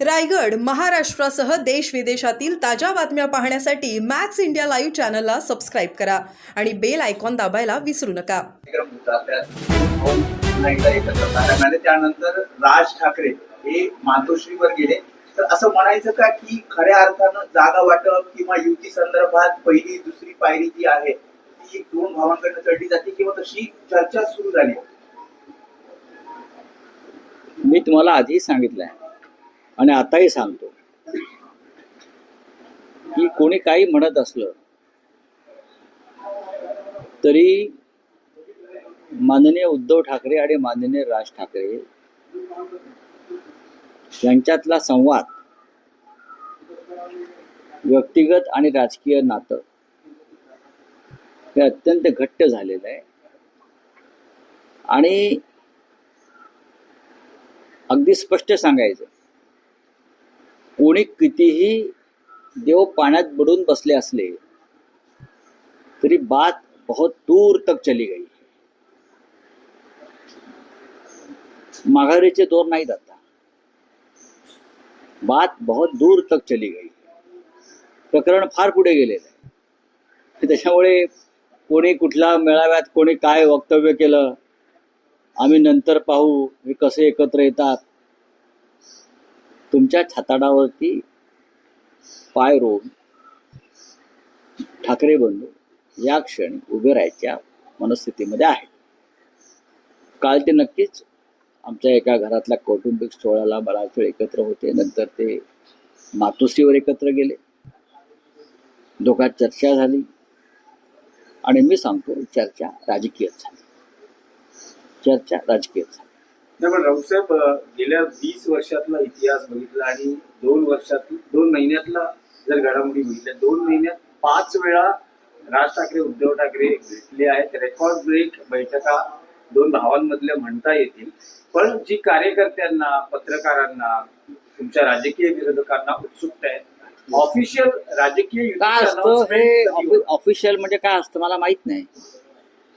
रायगड महाराष्ट्रासह देश विदेशातील ताज्या बातम्या पाहण्यासाठी मॅक्स इंडिया लाईव्ह चॅनलला सबस्क्राईब करा आणि बेल आयकॉन दाबायला विसरू नका. त्यानंतर राज ठाकरे हे मातोश्रीवर गेले. तर असं म्हणायचं का की खऱ्या अर्थानं जागा वाटप किंवा युती संदर्भात पहिली दुसरी पायरी जी आहे ती दोन भावांकडनं चढली जाते किंवा तशी चर्चा सुरू झाली मी तुम्हाला आधीही सांगितलंय. आणि आताही सांगतो. की कोणी काही म्हणत असलं तरी माननीय उद्धव ठाकरे आणि माननीय राज ठाकरे यांच्यातला संवाद व्यक्तिगत आणि राजकीय नातं हे अत्यंत घट्ट झालेलं आहे. आणि अगदी स्पष्ट सांगायचं कोणी कितीही देव पाण्यात बुडून बसले असले तरी बात बहुत दूर तक चली गई माघारीचे दोर नाहीत आता. बात बहुत दूर तक चली गई प्रकरण फार पुढे गेलेलं आहे. त्याच्यामुळे कोणी कुठल्या मेळाव्यात कोणी काय वक्तव्य केलं आम्ही नंतर पाहू हे कसे एकत्र येतात. तुमच्या छाताडावरती पाय रोवून ठाकरे बंधू या क्षणी उभे राहायच्या मनस्थितीमध्ये आहे काल ते नक्कीच आमच्या एका घरातल्या कौटुंबिक सोहळ्याला बराच वेळ एकत्र होते. नंतर ते मातोश्रीवर एकत्र गेले. दोघात चर्चा झाली आणि मी सांगतो चर्चा राजकीय झाली. चर्चा राजकीय झाली. पण राऊसाहेब गेल्या वीस वर्षातला इतिहास बघितला आणि दोन वर्षात दोन महिन्यातला जर घडामोडी बघितल्या दोन महिन्यात पाच वेळा राज ठाकरे उद्धव ठाकरे भेटले आहेत. रेकॉर्ड ब्रेक बैठका दोन भावांमधल्या म्हणता येतील. पण जी कार्यकर्त्यांना पत्रकारांना तुमच्या राजकीय विरोधकांना उत्सुकता आहे ऑफिशियल राजकीय काय असतं हे? ऑफिशियल म्हणजे काय असतं? मला माहीत नाही.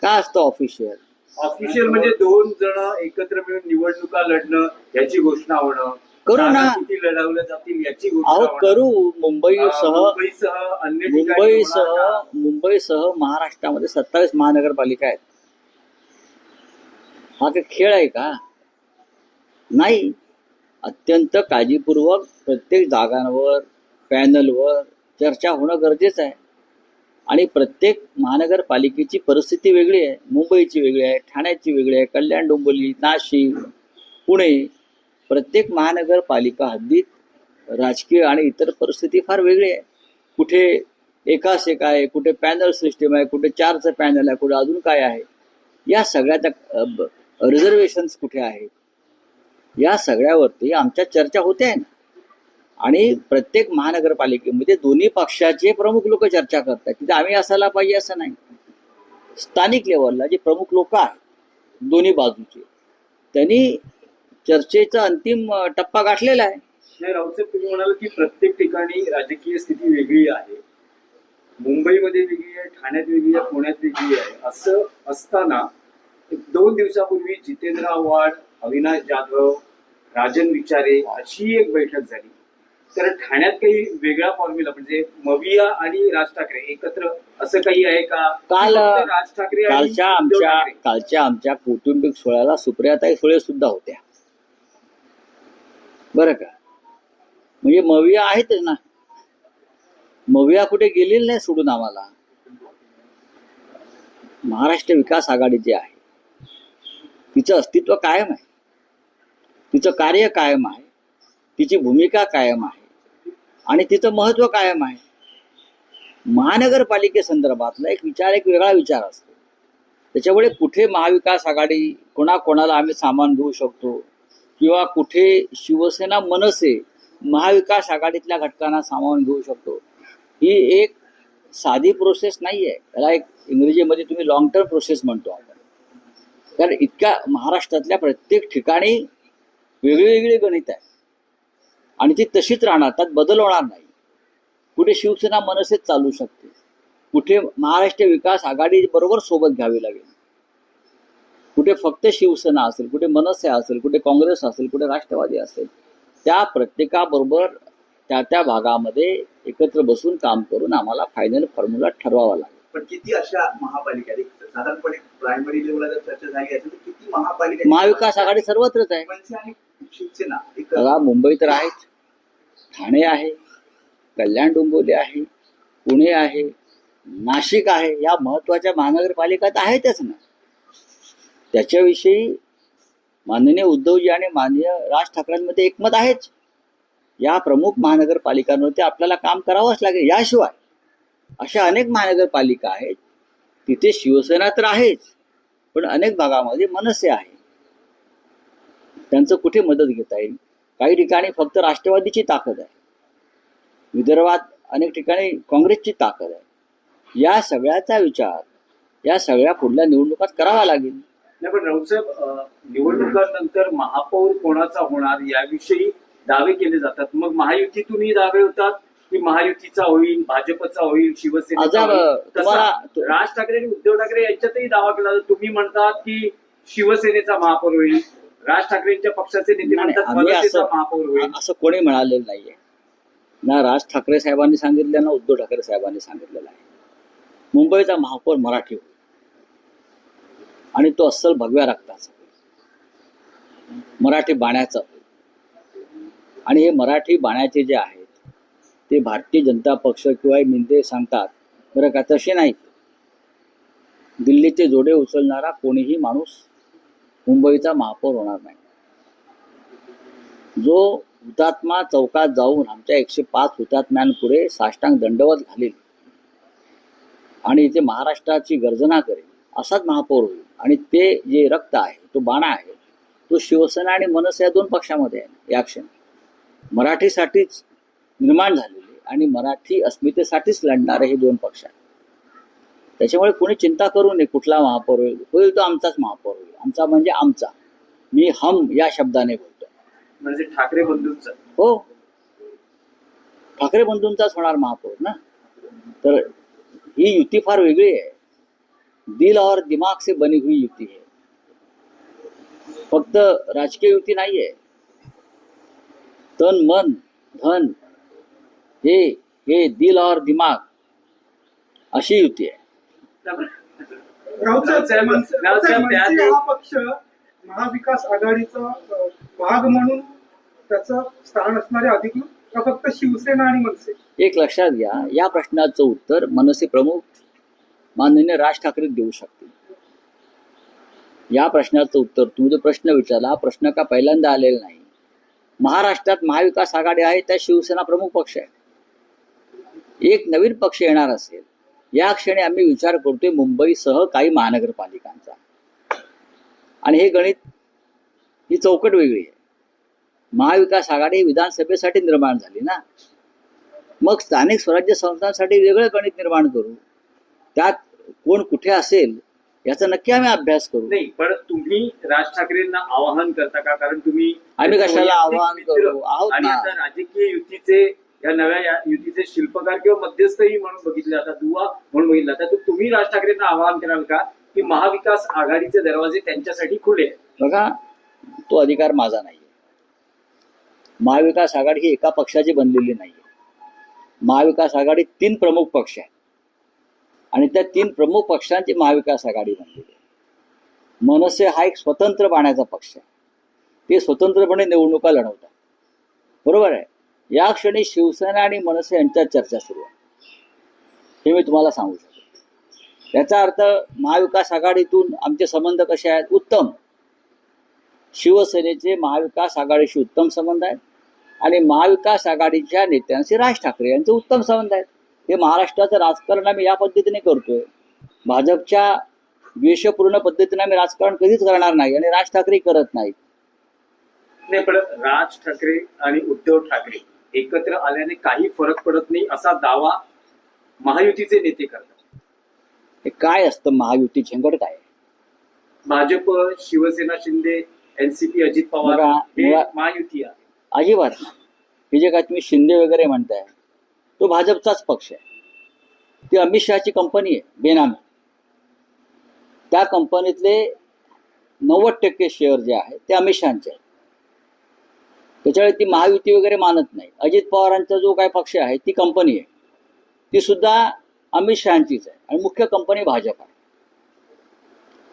काय असतं ऑफिशियल ऑफिशियल म्हणजे दोन जण एकत्र मिळून निवडणुका लढणं याची घोषणा होणं. करू ना. किती लढवल्या जातील याची घोषणा अहो. करू. मुंबईसह मुंबईसह अन्य ठिकाणी मुंबईसह होणारा- मुंबईसह महाराष्ट्रामध्ये सत्तावीस महानगरपालिका आहेत. हा काही खेळ आहे का? नाही. अत्यंत काळजीपूर्वक प्रत्येक जागांवर पॅनलवर चर्चा होणं गरजेचं आहे. आणि प्रत्येक महानगरपालिकेची परिस्थिती वेगळी आहे. मुंबईची वेगळी आहे ठाण्याची वेगळी आहे कल्याण डोंबिवली नाशिक पुणे. प्रत्येक महानगरपालिका हद्दीत राजकीय आणि इतर परिस्थिती फार वेगळी आहे. कुठे एकास एक आहे कुठे पॅनल सिस्टीम आहे कुठे चारचं पॅनल आहे कुठे अजून काय आहे. या सगळ्याच्या रिझर्वेशन्स कुठे आहेत? या सगळ्यावरती आमच्या चर्चा होते आहे ना? आणि प्रत्येक महानगरपालिकेमध्ये दोन्ही पक्षाचे प्रमुख लोक चर्चा करतात. तिथे आम्ही असायला पाहिजे असं नाही. स्थानिक लेवलला जे प्रमुख लोक आहेत दोन्ही बाजूचे त्यांनी चर्चेचा अंतिम टप्पा गाठलेला आहे. नाही रावसाहेब तुम्ही म्हणाल की प्रत्येक ठिकाणी राजकीय स्थिती वेगळी आहे. मुंबईमध्ये वेगळी आहे ठाण्यात वेगळी आहे पुण्यात वेगळी आहे. असं असताना दोन दिवसापूर्वी जितेंद्र आव्हाड अविनाश जाधव राजन विचारे अशी एक बैठक झाली. तर ठाण्यात काही वेगळा फॉर्म्युला म्हणजे मविया आणि राज ठाकरे एकत्र असं काही आहे का? काल राज ठाकरे कालच्या आमच्या? कालच्या आमच्या कौटुंबिक सोहळ्याला सुप्रियाताई सुळे सुद्धा होत्या. बरं का? म्हणजे मविया आहेतच ना. मविया कुठे गेलेली नाही सोडून आम्हाला. महाराष्ट्र विकास आघाडी जी आहे तिचं अस्तित्व कायम आहे. तिचं कार्य कायम आहे. तिची भूमिका कायम आहे. आणि तिचं महत्त्व कायम आहे. महानगरपालिकेसंदर्भातला एक विचार एक वेगळा विचार असतो. त्याच्यामुळे कुठे महाविकास आघाडी कोणाकोणाला आम्ही सामान घेऊ शकतो? किंवा कुठे शिवसेना मनसे महाविकास आघाडीतल्या घटकांना सामावून घेऊ शकतो? ही एक साधी प्रोसेस नाही आहे त्याला एक इंग्रजीमध्ये तुम्ही लॉंग टर्म प्रोसेस म्हणतो आपण. कारण इतक्या महाराष्ट्रातल्या प्रत्येक ठिकाणी वेगळी वेगळी गणित आहे. आणि ती तशीच राहणार त्यात बदल होणार नाही. कुठे शिवसेना मनसेच चालू शकते कुठे महाराष्ट्र विकास आघाडी बरोबर सोबत घ्यावी लागेल. कुठे फक्त शिवसेना असेल कुठे मनसे असेल कुठे काँग्रेस असेल कुठे राष्ट्रवादी असेल त्या प्रत्येकाबरोबर त्या त्या भागामध्ये एकत्र बसून काम करून आम्हाला फायनल फॉर्म्युला ठरवावा लागेल. पण किती अशा महापालिका साधारणपणे प्रायमरी लेवलला जर चर्चा झाली असेल तर किती महापालिका? महाविकास आघाडी सर्वत्रच आहे. शिवसेना मुंबई तर आहेच. ठाणे आहे कल्याण डोंबिवली आहे पुणे आहे नाशिक आहे या महत्त्वाच्या महानगरपालिका तर आहेतच ना. त्याच्याविषयी माननीय उद्धवजी आणि माननीय राज ठाकरेंमध्ये एकमत आहेच. या प्रमुख महानगरपालिकांवरती आपल्याला काम करावंच लागेल याशिवाय अशा अनेक महानगरपालिका आहेत तिथे शिवसेना तर आहेच पण अनेक भागामध्ये मनसे आहे त्यांचं कुठे मदत घेता येईल? काही ठिकाणी फक्त राष्ट्रवादीची ताकद आहे. विदर्भात अनेक ठिकाणी काँग्रेसची ताकद आहे. या सगळ्याचा विचार या सगळ्या पुढल्या निवडणुकात करावा लागेल. नाही पण राऊतसाहेब निवडणुकांनंतर महापौर कोणाचा होणार याविषयी दावे केले जातात. मग महायुतीतूनही दावे होतात की महायुतीचा होईल भाजपचा होईल शिवसेनेचा राज ठाकरे आणि उद्धव ठाकरे यांच्यातही दावा केला जातो. तुम्ही म्हणतात की शिवसेनेचा महापौर होईल. राज ठाकरेंच्या पक्षाचे नेते म्हणतात असं कोणी म्हणालेलं नाहीये. ना राज ठाकरे साहेबांनी सांगितलं ना उद्धव ठाकरे साहेबांनी सांगितलेलं आहे. मुंबईचा महापौर मराठी होईल. आणि तो अस्सल भगव्या रक्ताचा. मराठी बाण्याचा होईल. आणि हे मराठी बाण्याचे जे आहेत ते भारतीय जनता पक्ष किंवा मिंदे सांगतात बरं का? तसे नाहीत. दिल्लीचे जोडे उचलणारा कोणीही माणूस मुंबईचा महापौर होणार नाही. जो हुतात्मा चौकात जाऊन आमच्या एकशे पाच हुतात्म्यांपुढे साष्टांग दंडवत घालेल आणि इथे महाराष्ट्राची गर्जना करेल असाच महापौर होईल. आणि ते जे रक्त आहे तो बाणा आहे तो शिवसेना आणि मनस या दोन पक्षामध्ये आहे या क्षणी. मराठीसाठीच निर्माण झालेले आणि मराठी अस्मितेसाठीच लढणारे हे दोन पक्ष आहेत. त्याच्यामुळे कोणी चिंता करू नये कुठला महापौर होईल. होईल तो आमचाच महापौर होईल. आमचा म्हणजे आमचा. मी हम या शब्दाने बोलतो म्हणजे ठाकरे बंधूंचा. हो. ठाकरे बंधूंचाच होणार महापौर ना? तर ही युती फार वेगळी आहे. दिल और दिमाग से बनी हुई युती है. फक्त राजकीय युती नाहीये. तन मन धन हे हे दिल और दिमाग अशी युती आहे. हा पक्ष महाविकास आघाडीचा भाग म्हणून त्याचं स्थान असणारे अधिकृत फक्त शिवसेना आणि मनसे? एक लक्षात घ्या या प्रश्नाचं उत्तर मनसे प्रमुख माननीय राज ठाकरे देऊ शकतील. या प्रश्नाचं उत्तर तुम्ही जो प्रश्न विचारला हा प्रश्न का पहिल्यांदा आलेला नाही? महाराष्ट्रात महाविकास आघाडी आहे त्या शिवसेना प्रमुख पक्ष आहे. एक नवीन पक्ष येणार असेल या क्षणी आम्ही विचार करतोय मुंबईसह काही महानगरपालिकांचा. आणि हे गणित ही चौकट वेगळी आहे. महाविकास आघाडी विधानसभेसाठी निर्माण झाली ना? मग स्थानिक स्वराज्य संस्थांसाठी वेगळं गणित निर्माण करू. त्यात कोण कुठे असेल याचा नक्की आम्ही अभ्यास करू. नाही पण तुम्ही राज ठाकरेंना आवाहन करता का? कारण तुम्ही आम्ही कशाला आवाहन करू? आहोत राजकीय युतीचे या नव्या या युतीचे शिल्पकार किंवा मध्यस्थही म्हणून बघितले जातात दुवा म्हणून बघितलं जातात. तर तुम्ही राज ठाकरेंना आवाहन कराल का की महाविकास आघाडीचे दरवाजे त्यांच्यासाठी खुले बघा तो अधिकार माझा नाही महाविकास आघाडी ही एका पक्षाची बनलेली नाही महाविकास आघाडी तीन प्रमुख पक्ष आहेत. आणि त्या तीन प्रमुख पक्षांची महाविकास आघाडी बनलेली आहे. मनसे हा एक स्वतंत्र पाण्याचा पक्ष आहे. ते स्वतंत्रपणे निवडणुका लढवतात. बरोबर आहे? या क्षणी शिवसेना आणि मनसे यांच्यात चर्चा सुरू आहे. हे मी तुम्हाला सांगू शकतो. याचा अर्थ महाविकास आघाडीतून आमचे संबंध कसे आहेत? उत्तम. शिवसेनेचे महाविकास आघाडीशी उत्तम संबंध आहेत आणि महाविकास आघाडीच्या नेत्यांशी राज ठाकरे यांचे उत्तम संबंध आहेत. हे महाराष्ट्राचं राजकारण आम्ही या पद्धतीने करतोय. भाजपच्या द्वेषपूर्ण पद्धतीने आम्ही राजकारण कधीच करणार नाही आणि राज ठाकरे करत नाहीत. नाही पण राज ठाकरे आणि उद्धव ठाकरे एकत्र आल्याने काही फरक पडत नाही असा दावा महायुतीचे नेते करतात. हे काय असतं महायुती? झेंगड काय? भाजप शिवसेना शिंदे एनसीपी अजित पवार हे महायुती आहे. अजिबात नाही. हे जे काय तुम्ही शिंदे वगैरे म्हणताय तो भाजपचाच पक्ष आहे. ती अमित शहाची कंपनी आहे बेनामी. त्या कंपनीतले नव्वद टक्के शेअर जे आहेत ते अमित शहाचे आहेत. त्याच्यामुळे ती महायुती वगैरे मानत नाही. अजित पवारांचा जो काय पक्ष आहे ती कंपनी आहे. ती सुद्धा अमित शहाचीच आहे आणि मुख्य कंपनी भाजप आहे.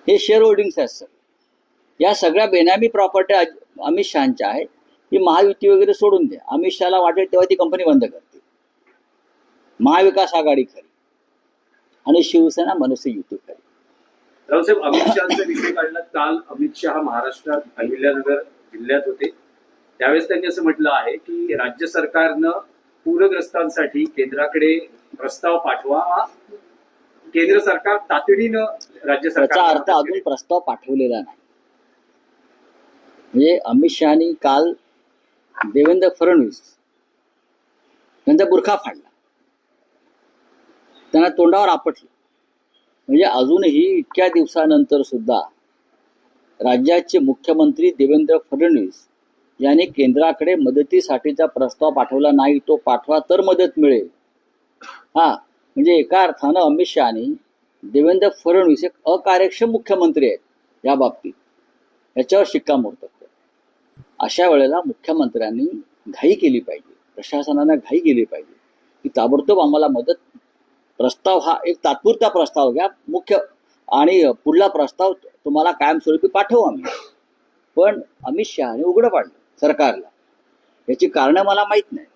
हे शेअर होल्डिंग्स आहेत सर या सगळ्या बेनामी प्रॉपर्टी अमित शहाच्या आहेत. ती महायुती वगैरे सोडून द्या. अमित शहाला वाटेल तेव्हा ती कंपनी बंद करते महाविकास आघाडी खरी. आणि शिवसेना मनसे युती खरी. रावसाहेब अमित शहाचा विषय काढला. काल अमित शहा महाराष्ट्रात अहिल्यानगर जिल्ह्यात होते. त्यावेळेस त्यांनी असं म्हटलं आहे की राज्य सरकारनं पूरग्रस्तांसाठी केंद्राकडे प्रस्ताव पाठवा. केंद्र सरकार तातडीनं राज्य सरकार अर्थ अजून प्रस्ताव पाठवलेला नाही. म्हणजे अमित शहानी काल देवेंद्र फडणवीस यांचा बुरखा फाडला. त्यांना तोंडावर आपटलं. म्हणजे अजूनही इतक्या दिवसानंतर सुद्धा राज्याचे मुख्यमंत्री देवेंद्र फडणवीस याने केंद्राकडे मदतीसाठीचा प्रस्ताव पाठवला नाही तो पाठवा तर मदत मिळेल. हा म्हणजे एका अर्थानं अमित शहानी देवेंद्र फडणवीस एक अकार्यक्षम मुख्यमंत्री आहेत या बाबतीत. याच्यावर शिक्कामोर्तब अशा वेळेला मुख्यमंत्र्यांनी घाई केली पाहिजे. प्रशासनानं घाई केली पाहिजे. की ताबडतोब आम्हाला मदत प्रस्ताव हा एक तात्पुरता प्रस्ताव घ्या. मुख्य आणि पुढला प्रस्ताव तुम्हाला कायमस्वरूपी पाठवू आम्ही. पण अमित शहाने उघडं पाडलं. सरकारला. याची कारणं मला माहीत नाही.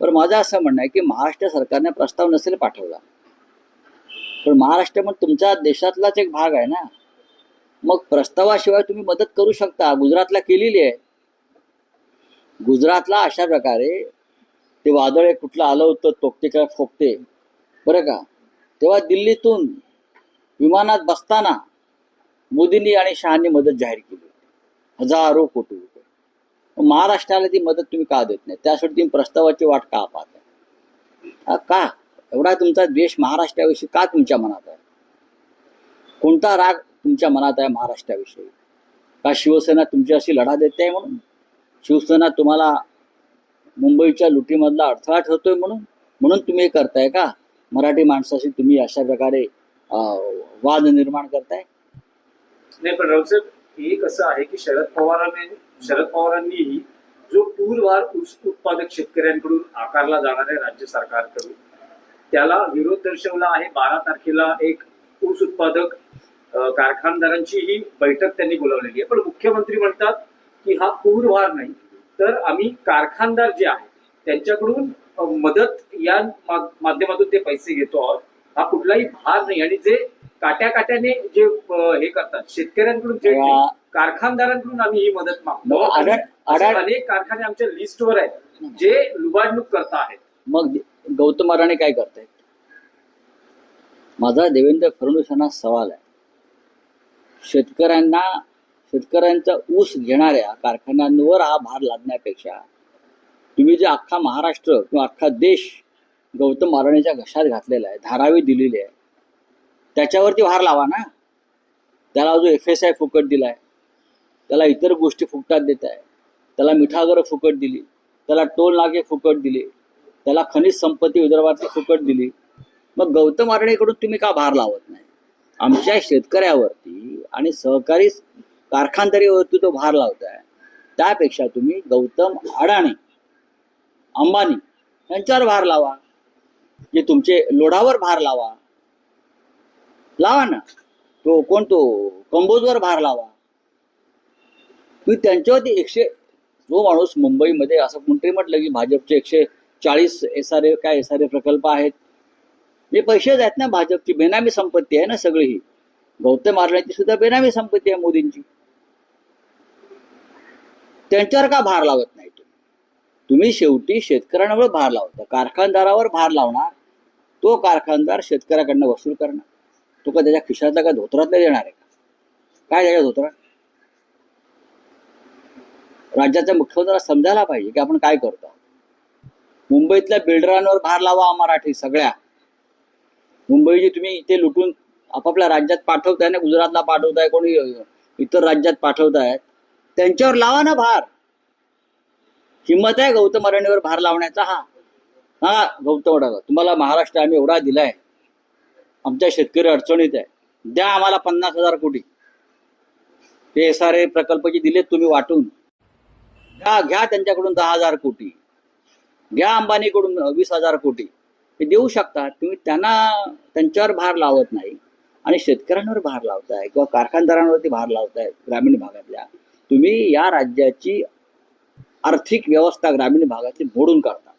पण माझं असं म्हणणं आहे की महाराष्ट्र सरकारने प्रस्ताव नसेल पाठवला. पण महाराष्ट्र पण तुमच्या देशातलाच एक भाग आहे ना. मग प्रस्तावाशिवाय तुम्ही मदत करू शकता. गुजरातला केलेली आहे. गुजरातला अशा प्रकारे ते वादळ हे कुठलं आलं होतं तोकतेच्या फोकते बरं का? तेव्हा दिल्लीतून विमानात बसताना मोदींनी आणि शहांनी मदत जाहीर केली. हजारो कोटी. महाराष्ट्राला ती मदत तुम्ही का देत नाही? त्यासाठी तुम्ही प्रस्तावाची वाट का पाहताय? का? एवढा तुमचा द्वेष महाराष्ट्राविषयी का तुमच्या मनात आहे? कोणता राग तुमच्या मनात आहे महाराष्ट्राविषयी? का शिवसेना तुमच्याशी लढा देते आहे म्हणून? शिवसेना तुम्हाला मुंबईच्या लुटीमधला अडथळा ठरतोय म्हणून? म्हणून तुम्ही हे करताय का? मराठी माणसाशी तुम्ही अशा प्रकारे वाद निर्माण करताय? नाही पण रावसाहेब एक असं आहे की शरद पवारांनी शरद पवारांनीही जो पूरभार ऊस उत्पादक शेतकऱ्यांकडून आकारला जाणार आहे राज्य सरकारकडून त्याला विरोध दर्शवला आहे. बारा तारखेला एक ऊस उत्पादक कारखानदारांची ही बैठक त्यांनी बोलावलेली आहे. पण मुख्यमंत्री म्हणतात की हा पूरभार नाही तर आम्ही कारखानदार जे आहेत त्यांच्याकडून मदत या माध्यमातून ते पैसे घेतो आहोत. हा कुठलाही भार नाही. आणि जे काट्या काट्याने जे हे करतात शेतकऱ्यांकडून कारखानदारांकडून आम्ही ही मदत मागतो. मग आणि आढळ- असे आढळ- अनेक कारखाने आमच्या लिस्टवर आहेत जे लुबाडणूक करत आहेत. मग गौतम अडाणी काय करतायत? माझा देवेंद्र फडणवीस यांना सवाल आहे. शेतकऱ्यांना शेतकऱ्यांचा ऊस घेणाऱ्या कारखान्यांवर हा भार लादण्यापेक्षा तुम्ही जे अख्खा महाराष्ट्र किंवा अख्खा देश गौतम अडाणीच्या घशात घातलेला आहे धारावी दिलेली आहे त्याच्यावरती भार लावा ना. त्याला जो एफ एस आय फुकट दिलाय त्याला इतर गोष्टी फुकटात देत आहे त्याला मिठागरं फुकट दिली त्याला टोल नाके फुकट दिले त्याला खनिज संपत्ती विदर्भातली फुकट दिली. मग गौतम आरणेकडून तुम्ही का भार लावत नाही? आमच्या शेतकऱ्यावरती आणि सहकारी कारखानदारीवरती तो भार लावताय. त्यापेक्षा तुम्ही गौतम अडाणी अंबानी यांच्यावर भार लावा. जे तुमचे लोढावर भार लावा. लावा ना. तो कोण तो? कंबोजवर भार लावा. तुम्ही त्यांच्यावरती एकशे जो माणूस मुंबईमध्ये असं कोणतरी म्हटलं की भाजपचे एकशे चाळीस एस आर ए काय एस आर ए प्रकल्प आहेत? हे पैसेच आहेत ना भाजपची बेनामी संपत्ती आहे ना सगळी. ही गौतम अडाणीची सुद्धा बेनामी संपत्ती आहे मोदींची. त्यांच्यावर का भार लावत नाही तुम्ही? तुम्ही शेवटी शेतकऱ्यांवर भार लावता. कारखानदारावर भार लावणार. तो कारखानदार शेतकऱ्याकडनं वसूल करणार. तो का त्याच्या खिशातला का धोत्रातला देणार आहे का? काय त्याच्या धोत्रात? राज्याच्या मुख्यमंत्र्याला समजायला पाहिजे की आपण काय करतो. मुंबईतल्या बिल्डरांवर भार लावा मराठी सगळ्या. मुंबईची तुम्ही इथे लुटून आपापल्या राज्यात पाठवताय ना गुजरातला पाठवताय कोणी इतर राज्यात पाठवतायत त्यांच्यावर लावा ना भार. हिंमत आहे गौतम अरण्यवर भार लावण्याचा हा. हा गौतम तुम्हाला महाराष्ट्र आम्ही एवढा दिलाय. आमच्या शेतकरी अडचणीत आहे. द्या आम्हाला पन्नास हजार कोटी. ते एस आर ए प्रकल्प जे दिलेत तुम्ही वाटून. घ्या घ्या त्यांच्याकडून दहा हजार कोटी. घ्या अंबानीकडून वीस हजार कोटी. ते देऊ शकता तुम्ही त्यांना त्यांच्यावर भार लावत नाही. आणि शेतकऱ्यांवर भार लावताय किंवा कारखानदारांवरती भार लावताय ग्रामीण भागातल्या. तुम्ही या राज्याची आर्थिक व्यवस्था ग्रामीण भागातली मोडून काढता.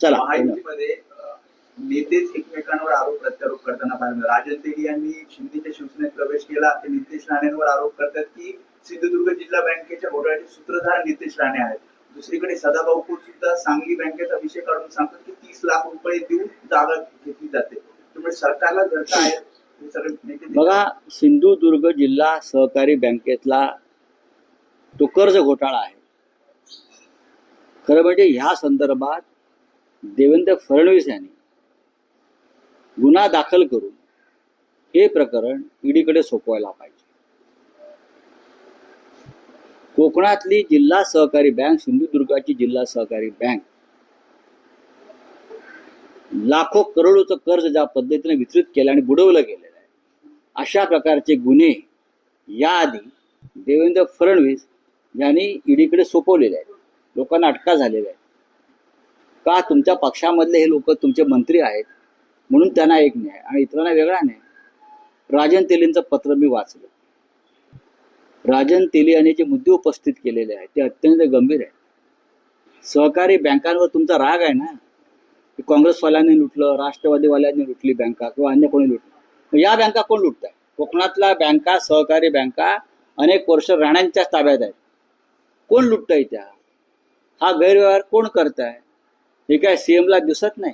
चला. नेतेच एकमेकांवर आरोप प्रत्यारोप करताना पाहिलं राजन तेली यांनी शिंदेच्या शिवसेनेत प्रवेश केला ते नितेश राणेंवर आरोप करतात की सिंधुदुर्ग जिल्हा बँकेच्या घोटाळ्याचे सूत्रधार नितेश राणे आहेत. दुसरीकडे सदाभाऊ खोत सुद्धा सांगली बँकेचा विषय काढून सांगतात की तीस लाख रुपये देऊन जागा घेतली जाते. त्यामुळे सरकारला धरता आहे. बघा सिंधुदुर्ग जिल्हा सहकारी बँकेतला तो कर्ज घोटाळा आहे. खरं म्हणजे ह्या संदर्भात देवेंद्र फडणवीस यांनी गुन्हा दाखल करून हे प्रकरण ईडीकडे सोपवायला पाहिजे. कोकणातली जिल्हा सहकारी बँक सिंधुदुर्गाची जिल्हा सहकारी बँक लाखो करोडोचं कर्ज ज्या पद्धतीने वितरित केलं आणि बुडवलं गेलेलं आहे अशा प्रकारचे गुन्हे याआधी देवेंद्र फडणवीस यांनी ईडीकडे सोपवलेले आहेत. लोकांना अटका झालेल्या आहेत का तुमच्या पक्षामधले हे लोक तुमचे मंत्री आहेत? म्हणून त्यांना एक न्याय आणि इतरांना वेगळा न्याय राजन तेलींचं पत्र मी वाचलं. राजन तेली यांनी जे मुद्दे उपस्थित केलेले आहेत ते अत्यंत गंभीर आहे सहकारी बँकांवर तुमचा राग आहे ना? की काँग्रेसवाल्यांनी लुटलं राष्ट्रवादीवाल्यांनी लुटली बँका किंवा अन्य कोणी लुटलं. या बँका कोण लुटत आहे कोकणातल्या बँका सहकारी बँका अनेक वर्ष राण्यांच्याच ताब्यात आहेत. कोण लुटतंय त्या? हा गैरव्यवहार कोण करत आहे हे काय सीएमला दिसत नाही?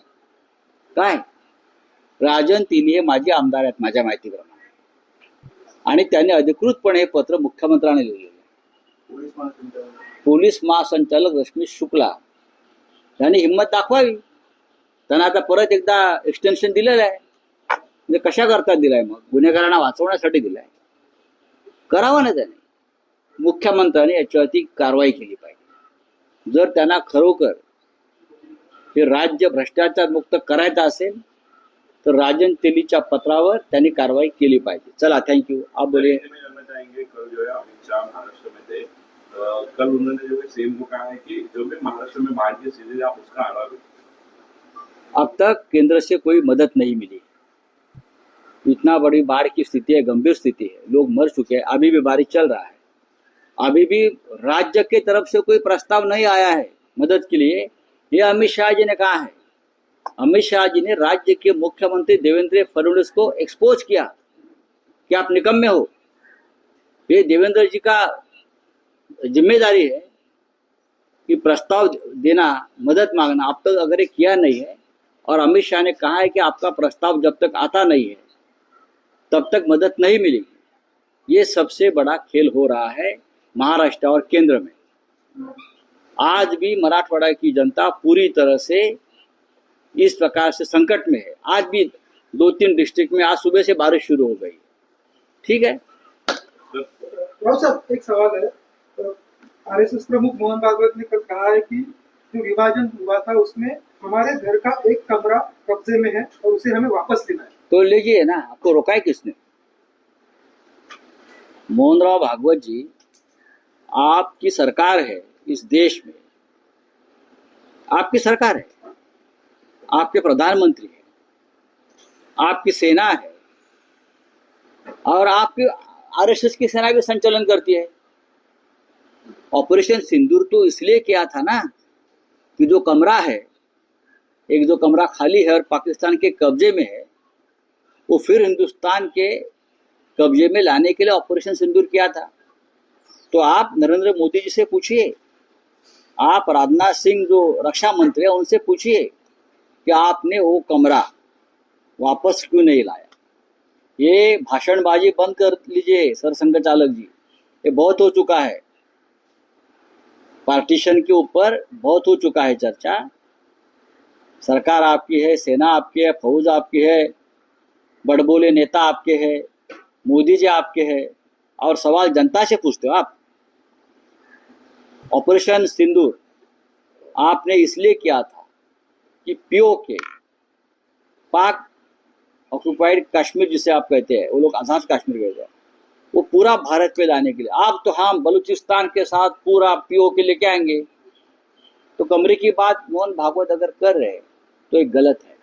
काय? राजन तिने हे माजी आमदार आहेत माझ्या माहितीप्रमाणे. आणि त्यांनी अधिकृतपणे हे पत्र मुख्यमंत्र्यांना लिहिलेलं आहे. पोलीस महासंचालक. पोलीस महासंचालक रश्मी शुक्ला. यांनी हिंमत दाखवावी. त्यांना आता परत एकदा एक्सटेन्शन दिलेलं आहे. म्हणजे कशा करता दिलाय मग? गुन्हेगारांना वाचवण्यासाठी दिलाय. करावं ना त्याने. मुख्यमंत्र्यांनी याच्यावरती कारवाई केली पाहिजे. जर त्यांना खरोखर हे राज्य भ्रष्टाचार मुक्त करायचं असेल तर राजन तेलीच्या पत्रावर त्यांनी कारवाई केली पाहिजे. चला थँक्यू आप चाहेंगे कल उन्होंने जो सीएम को कहा है कि जो भी महाराष्ट्र में बाढ़ की स्थिति आप उसका आढावा अब तक केंद्र से कोई मदद नहीं मिली। इतना बड़ी बाढ़ की स्थिति है गंभीर स्थिति है। लोग मर चुके हैं अभी भी बारिश चल रहा है। अभी भी राज्य की तरफ़ से कोई प्रस्ताव नहीं आया है मदद के लिए। ये अमित शाह जी ने कहा है। अमित शाह जी ने राज्य के मुख्यमंत्री देवेंद्र फडणवीस को एक्सपोज किया। कि आप निकम्मे हो? ये देवेंद्र जी का ज़िम्मेदारी है कि प्रस्ताव देना, मदद मांगना। अब तक तो अगर किया नहीं है और अमित शाह ने कहा है कि आपका प्रस्ताव जब तक आता नहीं है, तब तक मदद नहीं मिलेगी। ये सबसे बड़ा खेल हो रहा है महाराष्ट्र और केंद्र में। आज भी मराठवाड़ा की जनता पूरी तरह से इस प्रकार से संकट में है। आज भी दो तीन डिस्ट्रिक्ट में आज सुबह से बारिश शुरू हो गई। ठीक है? एक सवाल है। आरएसएस प्रमुख मोहन भागवत ने कल कहा है कि जो विभाजन हुआ था उसमें हमारे घर का एक कमरा कब्जे में है और उसे हमें वापस लेना है। तो लीजिए ना आपको रोका है किसने? मोहन राव भागवत जी आपकी सरकार है इस देश में। आपकी सरकार है। आपके प्रधानमंत्री है, आपकी सेना है, और आपकी आरएसएस की सेना भी संचालन करती है। ऑपरेशन सिंदूर तो इसलिए किया था ना कि जो कमरा है, एक जो कमरा खाली है और पाकिस्तान के कब्जे में है, वो फिर हिंदुस्तान के कब्जे में लाने के लिए ऑपरेशन सिंदूर किया था। तो आप नरेंद्र मोदी जी से पूछिए, आप राजनाथ सिंह जो रक्षा मंत्री है, उनसे पूछिए कि आपने वो कमरा वापस क्यों नहीं लाया? ये भाषणबाजी बंद कर लीजिए सरसंघ चालक जी। ये बहुत हो चुका है। पार्टीशन के ऊपर बहुत हो चुका है चर्चा। सरकार आपकी है, सेना आपकी है, फौज आपकी है, बड़बोले नेता आपके हैं, मोदी जी आपके हैं, और सवाल जनता से पूछते हो आप। ऑपरेशन सिंदूर, आपने इसलिए किया था कि पीओ के पाक ऑक्यूपाइड कश्मीर जिसे आप कहते हैं, वो लोग आज़ाद कश्मीर गए थे। वो पूरा भारत पे लाने के लिए। आप तो हम बलूचिस्तान के साथ पूरा पीओ के लेके आएँगे। तो कमरे की बात मोहन भागवत अगर कर रहे तो एक गलत है।